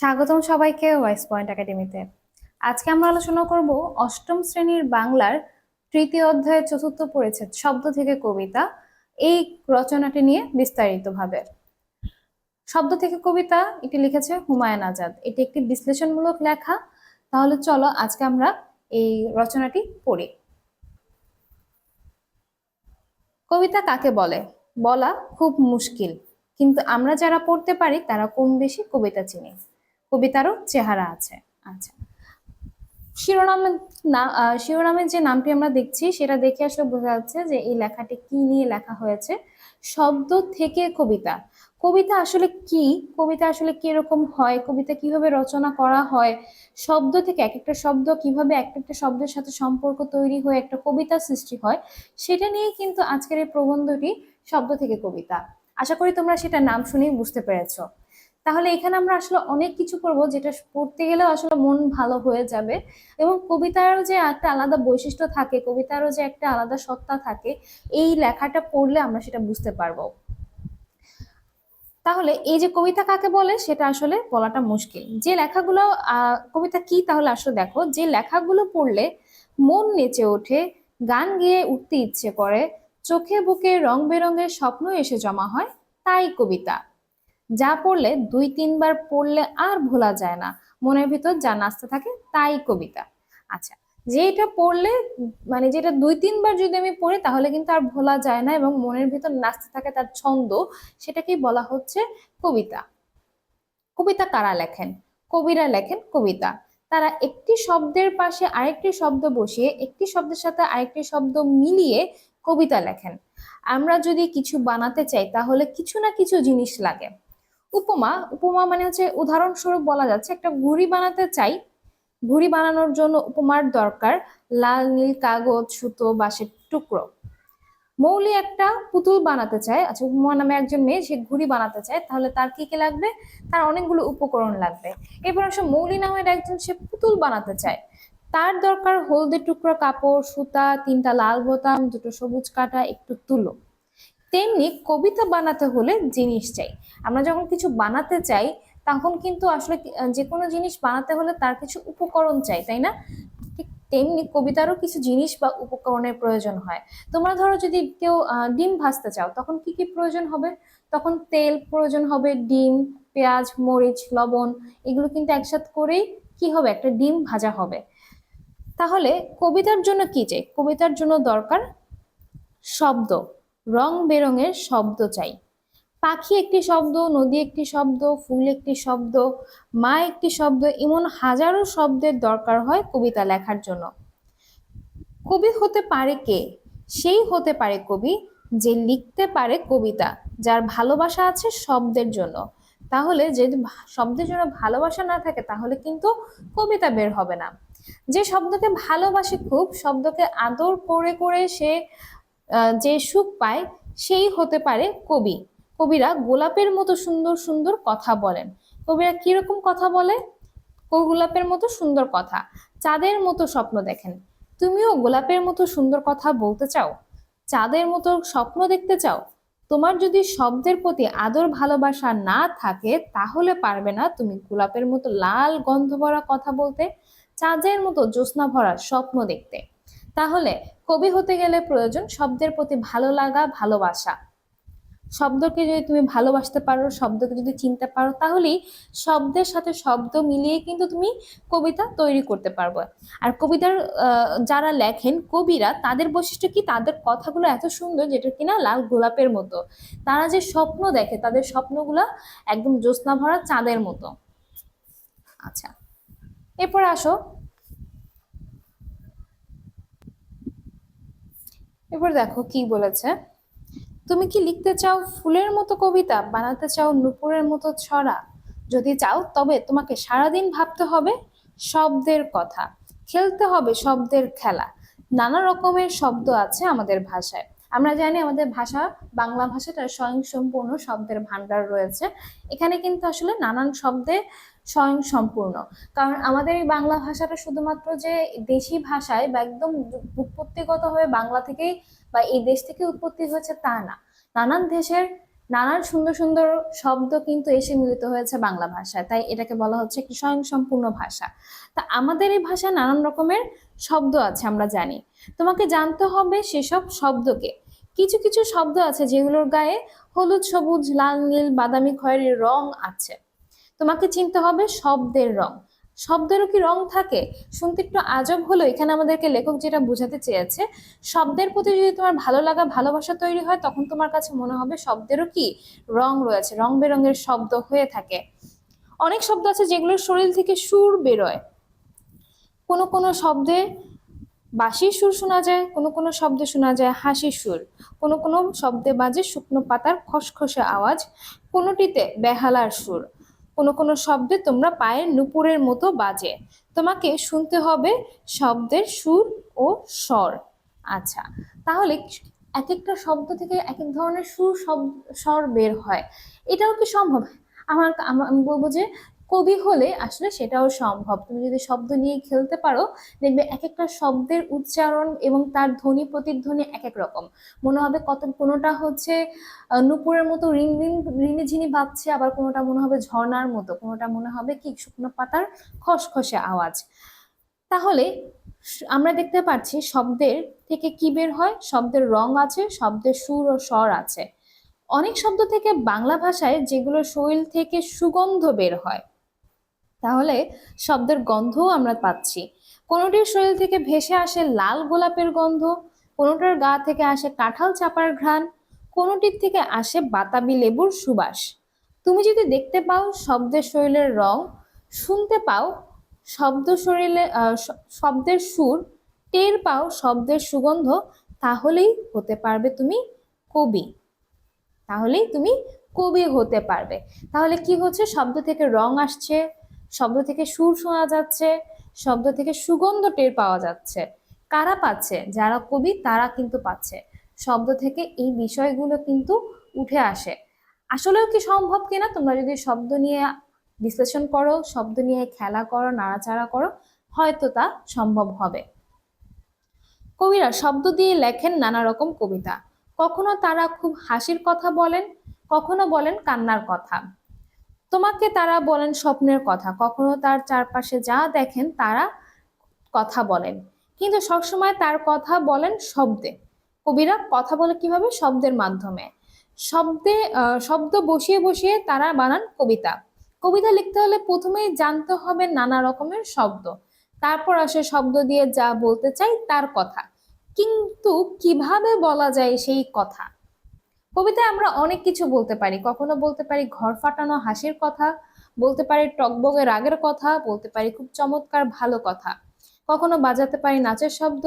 স্বাগতম সবাইকে wise point একাডেমিতে আজকে আমরা আলোচনা করব অষ্টম শ্রেণির বাংলার তৃতীয় অধ্যায়ের চতুর্থ পরিচ্ছেদ শব্দ থেকে কবিতা। এই রচনাটি নিয়ে বিস্তারিতভাবে। শব্দ থেকে কবিতা, এটি লিখেছে হুমায়ুন আজাদ। এটি একটি বিশ্লেষণমূলক লেখা। তাহলে চলো আজকে আমরা এই রচনাটি পড়ি। কবিতা কাকে বলে? বলা খুব মুশকিল। কিন্তু আমরা যারা পড়তে পারি, তারা কম বেশি কবিতা চিনি। কবিতারও চেহারা আছে। আচ্ছা। শিরোনামের না শিরোনামের যে নামটি আমরা দেখছি, সেটা দেখে আসলে বোঝা যাচ্ছে যে এই লেখাটি কি নিয়ে লেখা হয়েছে। শব্দ থেকে কবিতা। কবিতা আসলে কি? কবিতা আসলে কীরকম হয়? কবিতা কীভাবে রচনা করা হয়? শব্দ থেকে এক একটা শব্দ কীভাবে এক একটা শব্দের সাথে সম্পর্ক তৈরি হয়ে একটা কবিতা সৃষ্টি হয়, সেটা নিয়ে কিন্তু আজকের এই প্রবন্ধটি শব্দ থেকে কবিতা। আশা করি তোমরা সেটা নাম শুনেই বুঝতে পেরেছ। তাহলে এখানে আমরা আসলে অনেক কিছু করব যেটা পড়তে গেলেও আসলে মন ভালো হয়ে যাবে। এবং কবিতারও যে একটা আলাদা বৈশিষ্ট্য থাকে, কবিতারও যে একটা আলাদা সত্তা থাকে, এই লেখাটা পড়লে আমরা সেটা বুঝতে পারব। তাহলে এই যে কবিতা কাকে বলে, সেটা আসলে বলাটা মুশকিল। যে লেখাগুলো কবিতা কি তাহলে আসলে দেখো, যে লেখাগুলো পড়লে মন নেচে ওঠে, গান গেয়ে উঠতে ইচ্ছে করে, চোখে বুকে রং বেরঙের স্বপ্ন এসে জমা হয়, তাই কবিতা। যা পড়লে দুই তিনবার পড়লে আর ভোলা যায় না। মনের ভিতর যা নাচতে থাকে তাই কবিতা। আচ্ছা যেটা পড়লে মানে যেটা দুই তিনবার যদি আমি পড়ি তাহলে কিন্তু আর ভোলা যায় না এবং মনের ভিতর নাচতে থাকে তার ছন্দ, সেটাকেই বলা হচ্ছে কবিতা। কবিতা কারা লেখেন? কবিরা লেখেন কবিতা। তারা একটি শব্দের পাশে আরেকটি শব্দ বসিয়ে একটি শব্দের সাথে আরেকটি শব্দ মিলিয়ে কবিতা লেখেন। আমরা যদি কিছু বানাতে চাই তাহলে কিছু না কিছু জিনিস লাগে। উপমা উপমা মানে হচ্ছে উদাহরণস্বরূপ বলা যাচ্ছে একটা ঘুড়ি বানাতে চাই। ঘুড়ি বানানোর জন্য উপমার দরকার লাল, নীল কাগজ, সুতো, বাঁশের টুকরো। মৌলি একটা পুতুল বানাতে চায় আচ্ছা উপমা নামে একজন মেয়ে, সে ঘুড়ি বানাতে চায়, তাহলে তার কি কি লাগবে? তার অনেকগুলো উপকরণ লাগবে। এরপর আসলে মৌলি নামের একজন সে পুতুল বানাতে চায়। তার দরকার হলদে টুকরো কাপড়, সুতা, তিনটা লাল বোতাম, দুটো সবুজ কাটা, একটু তুলো। তেমনি কবিতা বানাতে হলে জিনিস চাই। আমরা যখন কিছু বানাতে চাই, তখন কিন্তু আসলে যে কোনো জিনিস বানাতে হলে তার কিছু উপকরণ চাই, তাই না? ঠিক তেমনি কবিতারও কিছু জিনিস বা উপকরণের প্রয়োজন হয়। তোমরা ধরো যদি কেউ ডিম ভাজতে চাও, তখন কি কি প্রয়োজন হবে? তখন তেল প্রয়োজন হবে, ডিম, পেঁয়াজ, মরিচ, লবণ, এগুলো কিন্তু একসাথে করেই কি হবে? একটা ডিম ভাজা হবে। তাহলে কবিতার জন্য কি চাই? কবিতার জন্য দরকার শব্দ রং বেরঙের শব্দ চাই। পাখি একটি শব্দ, নদী একটি শব্দ, ফুল একটি শব্দ, মা একটি শব্দ, এমন হাজারো শব্দের দরকার হয় কবিতা লেখার জন্য। কবি হতে পারে কে? সেই হতে পারে কবি যে লিখতে পারে কবিতা, যার ভালোবাসা আছে শব্দের জন্য। তাহলে যদি শব্দের জন্য ভালোবাসা না থাকে, তাহলে কিন্তু কবিতা বের হবে না। যে শব্দকে ভালোবাসে খুব, শব্দকে আদর করে করে সে যে সুখ পায়, সেই হতে পারে কবি। কবিরা গোলাপের মতো সুন্দর সুন্দর কথা বলেন। কবিরা কীরকম কথা বলে? গোলাপের মতো সুন্দর কথা, চাঁদের মতো স্বপ্ন দেখেন। তুমিও গোলাপের মতো সুন্দর কথা বলতে চাও? চাঁদের মতো স্বপ্ন দেখতে চাও? তোমার যদি শব্দের প্রতি আদর ভালোবাসা না থাকে, তাহলে পারবে না তুমি গোলাপের মতো লাল গন্ধ ভরা কথা বলতে, চাঁদের মতো জ্যোৎস্না ভরা স্বপ্ন দেখতে। তাহলে কবি হতে গেলে প্রয়োজন শব্দের প্রতি ভালো লাগা, ভালোবাসা। শব্দকে যদি তুমি ভালোবাসতে পারো, শব্দকে যদি চিনতে পারো, তাহলেই শব্দের সাথে শব্দ মিলিয়ে কিন্তু তুমি কবিতা তৈরি করতে পারবে। আর কবিতার যারা লেখেন, কবিরা, তাদের বৈশিষ্ট্য কি? তাদের কথাগুলো এত সুন্দর যেটা কিনা লাল গোলাপের মতো। তারা যে স্বপ্ন দেখে, তাদের স্বপ্নগুলো একদম জ্যোৎস্না ভরা চাঁদের মতো। আচ্ছা এরপর আসো। এরপর দেখো কি বলেছে? তুমি কি লিখতে চাও ফুলের মতো কবিতা, বানাতে চাও নুপুরের মতো ছড়া? যদি চাও, তবে তোমাকে সারাদিন ভাবতে হবে শব্দের কথা। খেলতে হবে শব্দের খেলা। নানা রকমের শব্দ আছে আমাদের ভাষায়। আমরা জানি আমাদের ভাষা, বাংলা ভাষাটা স্বয়ংসম্পূর্ণ শব্দের ভান্ডার রয়েছে। এখানে কিন্তু আসলে নানান শব্দে স্বয়ংসম্পূর্ণ। কারণ আমাদের এই বাংলা ভাষাটা শুধুমাত্র যে দেশি ভাষায় বা একদম উৎপত্তিগতভাবে বাংলা থেকেই বা এই দেশ থেকে উৎপত্তি হয়েছে তা না। নানান দেশের নানান সুন্দর সুন্দর শব্দ কিন্তু এসে মিলিত হয়েছে বাংলা ভাষায়। তাই এটাকে বলা হচ্ছে একটি স্বয়ংসম্পূর্ণ ভাষা। তা আমাদের এই ভাষায় নানান রকমের শব্দ আছে, আমরা জানি। তোমাকে জানতে হবে সেসব শব্দকে। কিছু কিছু শব্দ আছে যেগুলোর গায়ে হলুদ, সবুজ, লাল, নীল, বাদামি খয়েরি রং আছে। তোমাকে চিনতে হবে শব্দের রং। শব্দেরও কি রং থাকে? শুনতে একটু আজব হলো। এখানে আমাদেরকে লেখক যেটা বোঝাতে চেয়েছে, শব্দের প্রতি যদি তোমার ভালো লাগা, ভালোবাসা তৈরি হয়, তখন তোমার কাছে মনে হবে শব্দেরও কি রং রয়েছে, রং বেরঙের শব্দ হয়ে থাকে। অনেক শব্দ আছে যেগুলোর শরীর থেকে সুর বেরোয়। কোনো কোনো শব্দে বাঁশির সুর শোনা যায়, কোনো কোনো শব্দে শোনা যায় হাসির সুর। কোনো কোনো শব্দে বাজে শুকনো পাতার খসখসে আওয়াজ, কোনোটিতে বেহালার সুর। কোনো কোনো শব্দে তোমরা পায়ের নুপুরের মতো বাজে। তোমাকে শুনতে হবে শব্দের সুর ও স্বর। আচ্ছা তাহলে এক একটা শব্দ থেকে এক এক ধরনের সুর শব্দ, স্বর বের হয়। এটাও কি সম্ভব? আমার, আমি বলব যে কবি হলে আসলে সেটাও সম্ভব। তুমি যদি শব্দ নিয়ে খেলতে পারো, দেখবে এক একটা শব্দের উচ্চারণ এবং তার ধ্বনি প্রতিধ্বনি এক এক রকম। মনে হবে কত, কোনোটা হচ্ছে নুপুরের মতো রিং রিং রিনি ঝিনি বাজছে, আবার কোনোটা মনে হবে ঝর্ণার মতো, কোনোটা মনে হবে কি, শুকনো পাতার খসখসে আওয়াজ। তাহলে আমরা দেখতে পাচ্ছি শব্দের থেকে কি বের হয়? শব্দের রং আছে, শব্দের সুর ও স্বর আছে। অনেক শব্দ থেকে বাংলা ভাষায় যেগুলো শৈল থেকে সুগন্ধ বের হয়। তাহলে শব্দের গন্ধও আমরা পাচ্ছি। কোনোটির শরীর থেকে ভেসে আসে লাল গোলাপের গন্ধ, কোনোটার গা থেকে আসে কাঁঠাল চাপার ঘ্রাণ, কোনোটির থেকে আসে বাতাবি লেবুর সুবাস। তুমি যদি দেখতে পাও শব্দের শরীরের রং, শুনতে পাও শব্দ শরীরে শব্দের সুর, টের পাও শব্দের সুগন্ধ, তাহলেই হতে পারবে তুমি কবি। তাহলেই তুমি কবি হতে পারবে। তাহলে কি হচ্ছে? শব্দ থেকে রং আসছে শব্দ থেকে সুর শোনা যাচ্ছে, শব্দ থেকে সুগন্ধ টের পাওয়া যাচ্ছে। কারা পাচ্ছে? যারা কবি, তারা কিন্তু পাচ্ছে। শব্দ থেকে এই বিষয়গুলো কিন্তু উঠে আসে। আসলেও কি সম্ভব কিনা? তোমরা যদি শব্দ নিয়ে বিশ্লেষণ করো, শব্দ নিয়ে খেলা করো, নাড়াচাড়া করো, হয়তো তা সম্ভব হবে। কবিরা শব্দ দিয়ে লেখেন নানা রকম কবিতা। কখনো তারা খুব হাসির কথা বলেন, কখনো বলেন কান্নার কথা। তোমাকে তারা বলেন স্বপ্নের কথা। কখনো তার চারপাশে যা দেখেন, তারা কথা বলেন। কিন্তু সবসময় তার কথা বলেন শব্দে। কবিরা কথা বলে কীভাবে? শব্দের মাধ্যমে। শব্দে শব্দ বসিয়ে বসিয়ে তারা বানান কবিতা। কবিতা লিখতে হলে প্রথমেই জানতে হবে নানা রকমের শব্দ। তারপর আসে শব্দ দিয়ে যা বলতে চাই তার কথা। কিন্তু কীভাবে বলা যায় সেই কথা? কবিতায় আমরা অনেক কিছু বলতে পারি। কখনো বলতে পারি ঘর ফাটানো হাসির কথা, বলতে পারি টকবগে রাগের কথা, বলতে পারি খুব চমৎকার ভালো কথা। কখনো বাজাতে পারি নাচের শব্দ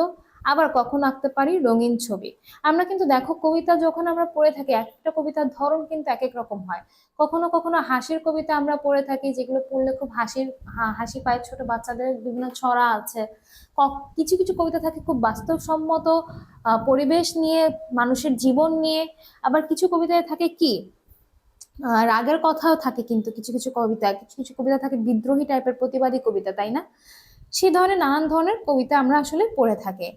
আবার কখনো আঁকতে পারি রঙিন ছবি। আমরা কিন্তু দেখো কবিতা যখন আমরা পড়ে থাকি, একটা কবিতার ধরন কিন্তু এক এক রকম হয়। কখনো কখনো হাসির কবিতা আমরা পড়ে থাকি যেগুলো পড়লে খুব হাসির হাসি পায়। ছোট বাচ্চাদের বিভিন্ন ছড়া আছে। কিছু কিছু কবিতা থাকে খুব বাস্তবসম্মত পরিবেশ নিয়ে, মানুষের জীবন নিয়ে। আবার কিছু কবিতায় থাকে কি রাগের কথাও থাকে কিন্তু কিছু কিছু কবিতা। কিছু কিছু কবিতা থাকে বিদ্রোহী টাইপের প্রতিবাদী কবিতা, তাই না? সেই ধরনের নানান ধরনের কবিতা আমরা আসলে পড়ে থাকি।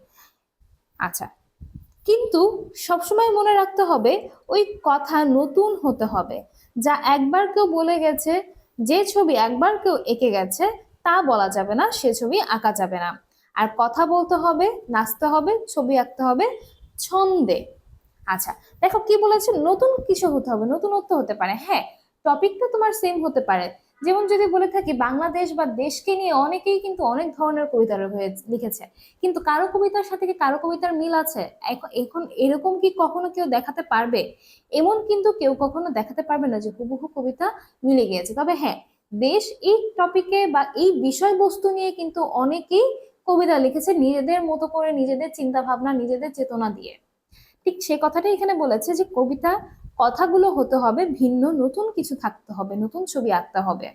আচ্ছা। কিন্তু সবসময় মনে রাখতে হবে, ওই কথা নতুন হতে হবে। যা একবার কেউ বলে গেছে, যে ছবি একবার কেউ এঁকে গেছে, তা বলা যাবে না, সে ছবি আঁকা যাবে না। আর কথা বলতে হবে, নাচতে হবে, ছবি আঁকতে হবে ছন্দে। আচ্ছা দেখো কি বলেছে? নতুন কিছু হতে হবে, নতুনত্ব হতে পারে। হ্যাঁ টপিকটা তোমার সেম হতে পারে। যেমন যদি বলে থাকি, বাংলাদেশ বা দেশকে নিয়ে অনেকেই কিন্তু অনেক ধরনের কবিতা লিখেছে। কিন্তু কারও কবিতার সাথে কি কারও কবিতার মিল আছে? এখন এরকম কি কখনো কেউ দেখাতে পারবে? এমন কিন্তু কেউ কখনো দেখাতে পারবে না যে হুবহু কবিতা মিলে গিয়েছে। তবে হ্যাঁ দেশ এই টপিকে বা এই বিষয়বস্তু নিয়ে কিন্তু অনেকেই কবিতা লিখেছে নিজেদের মতো করে, নিজেদের চিন্তা ভাবনা নিজেদের চেতনা দিয়ে। ঠিক সে কথাটাই এখানে বলেছে যে কবিতা কথাগুলো হতে হবে, ভিন্ন, নতুন কিছু থাকতে হবে, নতুন ছবি আঁকতে হবে।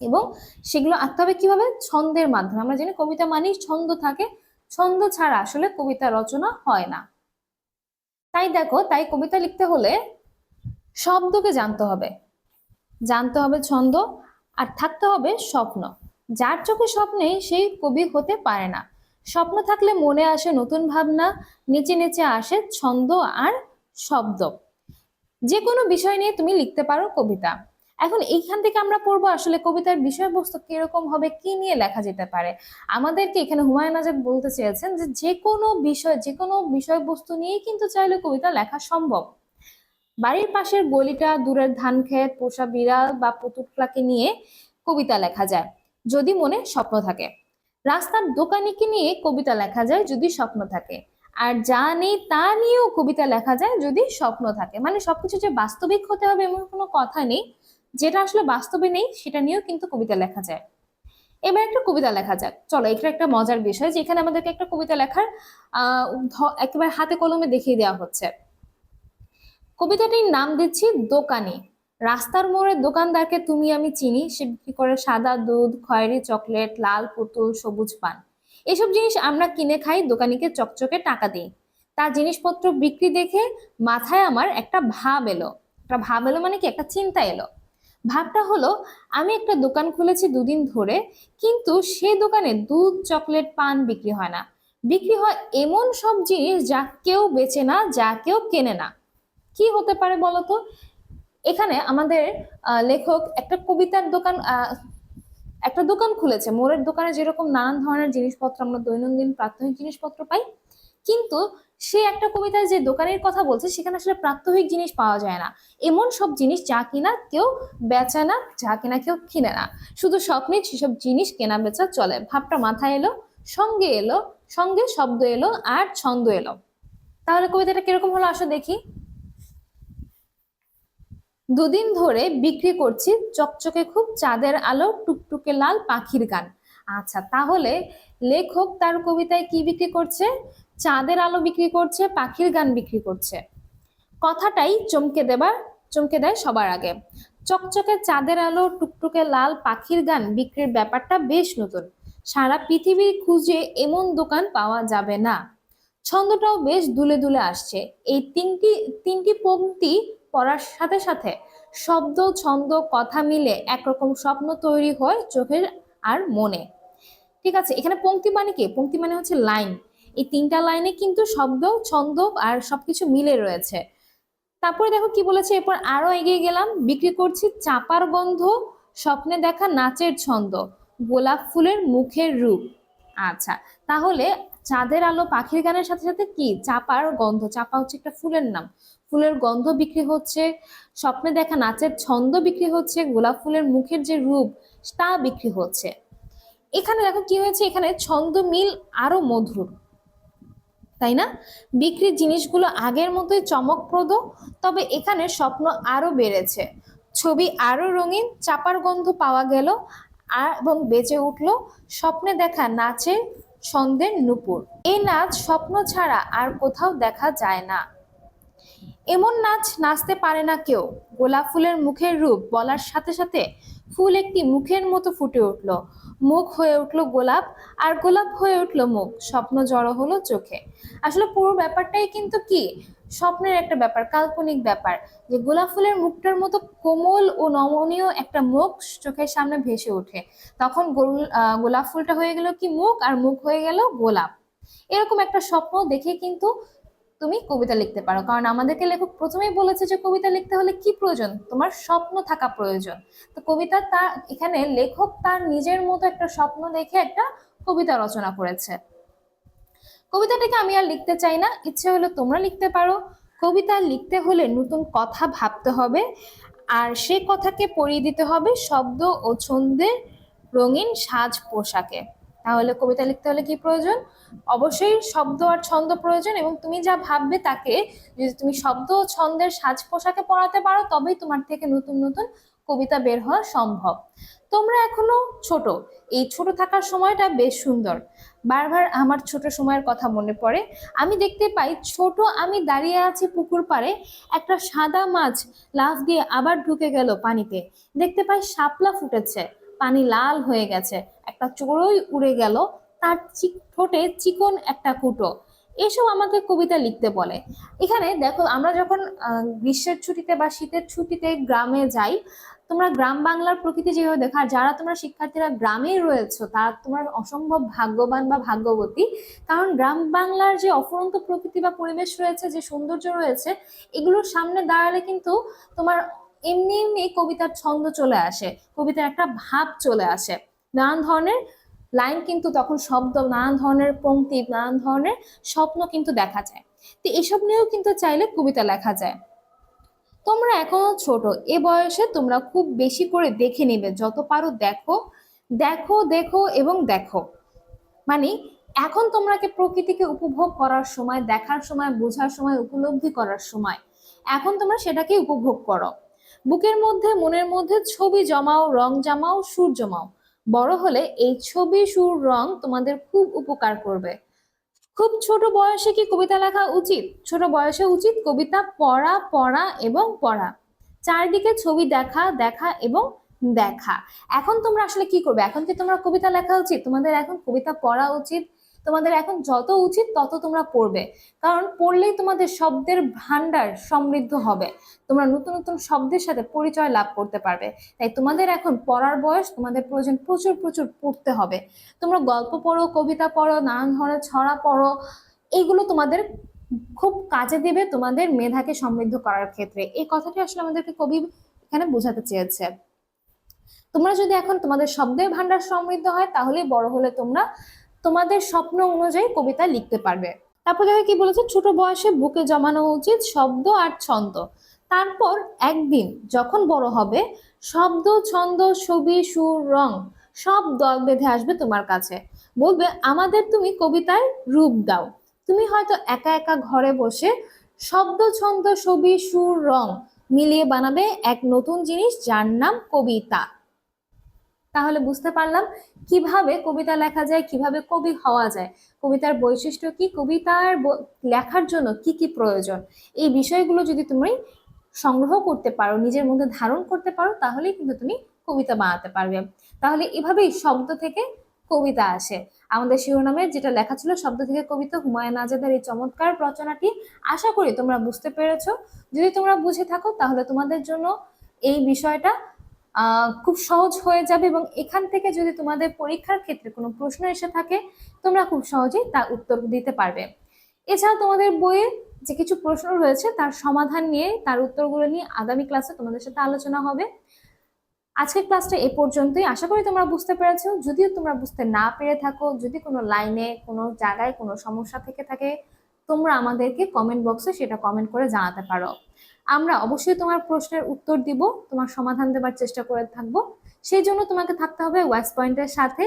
এবং সেগুলো আঁকতে হবে কীভাবে? ছন্দের মাধ্যমে। আমরা জানি কবিতা মানেই ছন্দ থাকে, ছন্দ ছাড়া আসলে কবিতা রচনা হয় না। তাই দেখো, তাই কবিতা লিখতে হলে শব্দকে জানতে হবে। জানতে হবে ছন্দ আর থাকতে হবে স্বপ্ন। যার চোখে স্বপ্নে সেই কবি হতে পারে না। স্বপ্ন থাকলে মনে আসে নতুন ভাবনা, নিচে নিচে আসে ছন্দ আর শব্দ। যে কোনো বিষয় নিয়ে তুমি লিখতে পারো কবিতা। এখন এইখান থেকে আমরা পড়ব আসলে কবিতার বিষয়বস্তু কীরকম হবে, কি নিয়ে লেখা যেতে পারে। আমাদেরকে এখানে হুমায়ুন আজাদ বলতে চেয়েছেন যে যে কোনো বিষয় যে কোনো বিষয়বস্তু নিয়েই কিন্তু চাইলে কবিতা লেখা সম্ভব। বাড়ির পাশের গলিটা, দূরের ধান ক্ষেত, পোষা বিড়াল বা পুতুটলাকে নিয়ে কবিতা লেখা যায়, যদি মনে স্বপ্ন থাকে। রাস্তার দোকানিকে নিয়ে কবিতা লেখা যায়, যদি স্বপ্ন থাকে। আর যা নেই তা নিয়েও কবিতা লেখা যায় যদি স্বপ্ন থাকে। মানে সবকিছু যে বাস্তবিক হতে হবে এমন কোনো কথা নেই, যেটা আসলে বাস্তবে নেই সেটা নিয়েও কিন্তু কবিতা লেখা যায়। এবার একটা কবিতা লেখা যাক। চলো, এটা একটা মজার বিষয় যেখানে আমাদেরকে একটা কবিতা লেখার একেবারে হাতে কলমে দেখিয়ে দেওয়া হচ্ছে। কবিতাটির নাম দিচ্ছি দোকানে। রাস্তার মোড়ে দোকানদারকে তুমি আমি চিনি। সে বিক্রি করে সাদা দুধ, খয়েরি চকলেট, লাল পুতুল, সবুজ পান। এসব জিনিস আমরা কিনে খাই, দোকানিকে চকচকে টাকা দিই। তার জিনিসপত্র বিক্রি দেখে মাথায় আমার একটা ভাব এলো। একটা ভাব এলো মানে কি? একটা চিন্তা এলো। ভাবটা হলো, আমি একটা দোকান খুলেছি দুদিন ধরে, কিন্তু সে দোকানে দুধ, চকলেট, পান বিক্রি হয় না। বিক্রি হয় এমন সব জিনিস যা কেউ বেচে না, যা কেউ কেনে না। কি হতে পারে বলতো এখানে আমাদের লেখক একটা কবিতার দোকান একটা দোকান খুলেছে, মোড়ের দোকানে যেরকম নানান ধরনের জিনিসপত্র আমরা দৈনন্দিন প্রাত্যহিক জিনিসপত্র পাই, কিন্তু সে একটা কবিতায় যে দোকানের কথা বলছে, সেখানে আসলে প্রাত্যহিক জিনিস পাওয়া যায় না। এমন সব জিনিস যা কিনা কেউ বেচে না, যা কিনা কেউ কিনে না। শুধু স্বপ্নে সেসব জিনিস কেনা বেচা চলে। ভাবটা মাথায় এলো, সঙ্গে এলো, সঙ্গে শব্দ এলো, আর ছন্দ এলো। তাহলে কবিতাটা কীরকম হলো আসো দেখি। দুদিন ধরে বিক্রি করছি চকচকে খুব চাঁদের আলো, টুকটুকে লাল পাখির গান। আচ্ছা তাহলে লেখক তার কবিতায় কি বিক্রি করছে? চাঁদের আলো বিক্রি করছে, পাখির গান বিক্রি করছে। কথাটাই চমকে দেবার, চমকে দেয় সবার আগে। চকচকে চাঁদের আলো, টুকটুকে লাল পাখির গান বিক্রির ব্যাপারটা বেশ নতুন। সারা পৃথিবী খুঁজে এমন দোকান পাওয়া যাবে না। ছন্দটাও বেশ দুলে দুলে আসছে। এই তিনটি তিনটি পংক্তি পড়ার সাথে সাথে শব্দ, ছন্দ, কথা মিলে একরকম স্বপ্ন তৈরি হয় চোখের আর মনে। ঠিক আছে, এখানে পঙ্ক্তি মানে কি? পঙ্ক্তি মানে হচ্ছে লাইন। এই তিনটা লাইনে কিন্তু শব্দ, ছন্দ আর সবকিছু মিলে রয়েছে। তারপরে দেখো কি বলেছে? এরপর আরও এগিয়ে গেলাম। বিক্রি করছি চাপার গন্ধ, স্বপ্নে দেখা নাচের ছন্দ, গোলাপ ফুলের মুখের রূপ। আচ্ছা তাহলে চাঁদের আলো পাখির গানের সাথে সাথে কি? চাপার গন্ধ, চাপা হচ্ছে একটা ফুলের নাম। ফুলের গন্ধ বিক্রি হচ্ছে, স্বপ্নে দেখা নাচের ছন্দ বিক্রি হচ্ছে, গোলাপ ফুলের মুখের যে রূপ, তা বিক্রি হচ্ছে। এখানে দেখো কি হয়েছে, এখানে ছন্দ মিল আরও মধুর, তাই না? বিক্রির জিনিসগুলো আগের মতোই চমকপ্রদ, তবে এখানে স্বপ্ন আরও বেড়েছে। ছবি আরও রঙিন, চাপার গন্ধ পাওয়া গেল, আর এবং বেঁচে উঠল স্বপ্নে দেখা নাচের ছন্দের নুপুর। এই নাচ স্বপ্ন ছাড়া আর কোথাও দেখা যায় না। এমন নাচ নাচতে পারে না কেউ। গোলাপ ফুলের মুখের রূপ বলার সাথে সাথে ফুল একটি মুখের মতো ফুটে উঠল। মুখ হয়ে উঠল গোলাপ আর গোলাপ হয়ে উঠল মুখ। স্বপ্ন জড়ো হলো চোখে। আসলে পুরো ব্যাপারটাই কিন্তু কি? স্বপ্নের একটা ব্যাপার, কাল্পনিক ব্যাপার। যে গোলাপ ফুলের মুখটার মতো কোমল ও নমনীয় একটা মুখ চোখের সামনে ভেসে ওঠে। তখন গোলাপ ফুলটা হয়ে গেল কি মুখ আর মুখ হয়ে গেল গোলাপ। এরকম একটা স্বপ্ন দেখে কিন্তু তুমি কবিতা লিখতে পারো। কারণ আমাদেরকে লেখক প্রথমেই বলেছে যে কবিতা লিখতে হলে কি প্রয়োজন? তোমার স্বপ্ন থাকা প্রয়োজন। তো কবিতা তার, এখানে লেখক তার নিজের মতো একটা স্বপ্ন দেখে একটা কবিতা রচনা করেছে। কবিতাটাকে আমি আর লিখতে চাই না। ইচ্ছে হলে তোমরা লিখতে পারো। কবিতা লিখতে হলে নতুন কথা ভাবতে হবে। আর সে কথাকে পরিয়ে দিতে হবে শব্দ ও ছন্দের রঙিন সাজ পোশাকে। তাহলে কবিতা লিখতে হলে কি প্রয়োজন? অবশ্যই শব্দ আর ছন্দ প্রয়োজন এবং তুমি যা ভাববে তাকে, যদি তুমি শব্দ ও ছন্দের সাজ পোশাকে পড়াতে পারো, তবেই তোমার থেকে নতুন নতুন কবিতা বের হওয়া সম্ভব। তোমরা এখনও ছোট, এই ছোট থাকার সময়টা বেশ সুন্দর। বারবার আমার ছোট সময়ের কথা মনে পড়ে। আমি দেখতে পাই ছোট আমি দাঁড়িয়ে আছি পুকুর পাড়ে, একটা সাদা মাছ লাফ দিয়ে আবার ঢুকে গেল পানিতে। দেখতে পাই শাপলা ফুটেছে। পানি লাল হয়ে গেছে, একটা চড়ুই উড়ে গেল, তার ঠোঁটে চিকন একটা কুটো। এসব আমাকে কবিতা লিখতে বলে। এখানে দেখো, আমরা যখন গ্রীষ্মের ছুটিতে বা শীতের ছুটিতে গ্রামে যাই, তোমরা গ্রাম বাংলার প্রকৃতি যেভাবে দেখা, আর যারা তোমরা শিক্ষার্থীরা গ্রামেই রয়েছো, তারা তোমরা অসম্ভব ভাগ্যবান বা ভাগ্যবতী। কারণ গ্রাম বাংলার যে অফুরন্ত প্রকৃতি বা পরিবেশ রয়েছে, যে সৌন্দর্য রয়েছে, এগুলোর সামনে দাঁড়ালে কিন্তু তোমার এমনি এমনি কবিতার ছন্দ চলে আসে, কবিতার একটা ভাব চলে আসে। নানান ধরনের লাইন কিন্তু তখন শব্দ, নানান ধরনের পংক্তি নানান ধরনের স্বপ্ন কিন্তু দেখা যায়। তো এসব নিয়েও কিন্তু চাইলে কবিতা লেখা যায়। তোমরা এখনও ছোট, এ বয়সে তোমরা খুব বেশি করে দেখে নেবে, যত পারো দেখো দেখো দেখো এবং দেখো। মানে এখন তোমরাকে প্রকৃতিকে উপভোগ করার সময়, দেখার সময়, বোঝার সময়, উপলব্ধি করার সময়, এখন তোমরা সেটাকে উপভোগ করো। বুকের মধ্যে, মনের মধ্যে ছবি জমাও, রং জমাও, সুর জমাও। বড় হলে এই ছবি, সুর, রং তোমাদের খুব উপকার করবে। খুব ছোট বয়সে কি কবিতা লেখা উচিত? ছোট বয়সে উচিত কবিতা পড়া পড়া এবং পড়া। চারিদিকে ছবি দেখা দেখা এবং দেখা। এখন তোমরা আসলে কি করবে? এখন কি তোমরা কবিতা লেখা উচিত? তোমাদের এখন কবিতা পড়া উচিত। তোমাদের এখন যত উচিত তত তোমরা পড়বে। কারণ পড়লেই তোমাদের শব্দের ভান্ডার সমৃদ্ধ হবে। তোমরা নতুন নতুন শব্দের সাথে পরিচয় লাভ করতে পারবে। তাই তোমাদের এখন পড়ার বয়স, তোমাদের প্রয়োজন প্রচুর প্রচুর পড়তে হবে। তোমরা গল্প পড়ো, কবিতা পড়ো, নানান ধরনের ছড়া পড়ো, এগুলো তোমাদের খুব কাজে দেবে তোমাদের মেধাকে সমৃদ্ধ করার ক্ষেত্রে। এই কথাটি আসলে আমাদেরকে কবি এখানে বোঝাতে চেয়েছে। তোমরা যদি এখন তোমাদের শব্দের ভান্ডার সমৃদ্ধ হয় তাহলে বড় হলে তোমরা তোমাদের স্বপ্ন অনুযায়ী কবিতা লিখতে পারবে। তারপর দেখো কি বলেছে? ছোট বয়সে বুকে জমানো উচিত শব্দ আর ছন্দ। তারপর একদিন যখন বড় হবে, শব্দ, ছন্দ, ছবি, সুর, রং সব দল বেঁধে আসবে তোমার কাছে। বলবে, আমাদের তুমি কবিতায় রূপ দাও। তুমি হয়তো একা একা ঘরে বসে শব্দ, ছন্দ, ছবি, সুর, রং মিলিয়ে বানাবে এক নতুন জিনিস যার নাম কবিতা। তাহলে বুঝতে পারলাম কীভাবে কবিতা লেখা যায়, কীভাবে কবি হওয়া যায়। কবিতার বৈশিষ্ট্য কি? কবিতার লেখার জন্য কি কি প্রয়োজন? এই বিষয়গুলো যদি তুমি সংগ্রহ করতে পারো, নিজের মধ্যে ধারণ করতে পারো, তাহলেই কিন্তু তুমি কবিতা বানাতে পারবে। তাহলে এভাবেই শব্দ থেকে কবিতা আসে। আমাদের শিরোনামের যেটা লেখা ছিল, শব্দ থেকে কবিতা হুমায়ুন আজাদের এই চমৎকার রচনাটি। আশা করি তোমরা বুঝতে পেরেছ। যদি তোমরা বুঝে থাকো, তাহলে তোমাদের জন্য এই বিষয়টা খুব সহজ হয়ে যাবে এবং এখান থেকে যদি তোমাদের পরীক্ষার ক্ষেত্রে কোনো প্রশ্ন এসে থাকে, তোমরা খুব সহজেই তার উত্তর দিতে পারবে। এছাড়া তোমাদের বইয়ে যে কিছু প্রশ্ন রয়েছে, তার সমাধান নিয়ে, তার উত্তরগুলো নিয়ে আগামী ক্লাসে তোমাদের সাথে আলোচনা হবে। আজকের ক্লাসটা এ পর্যন্তই। আশা করি তোমরা বুঝতে পেরেছ। যদিও তোমরা বুঝতে না পেরে থাকো, যদি কোনো লাইনে, কোনো জায়গায় কোনো সমস্যা থেকে থাকে, তোমরা আমাদেরকে কমেন্ট বক্সে সেটা কমেন্ট করে জানাতে পারো। আমরা অবশ্যই তোমার প্রশ্নের উত্তর দিব, তোমার সমাধান দেবার চেষ্টা করে থাকব। সেই জন্য তোমাকে থাকতে হবে ওয়েস্ট পয়েন্টের সাথে।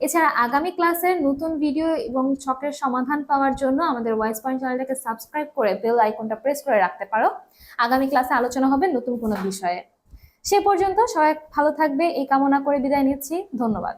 এছাড়া আগামী ক্লাসের নতুন ভিডিও এবং ছকের সমাধান পাওয়ার জন্য আমাদের ওয়াইস পয়েন্ট চ্যানেলটাকে সাবস্ক্রাইব করে বেল আইকনটা প্রেস করে রাখতে পারো। আগামী ক্লাসে আলোচনা হবে নতুন কোনো বিষয়ে। সে পর্যন্ত সবাই ভালো থাকবে, এই কামনা করে বিদায় নিচ্ছি। ধন্যবাদ।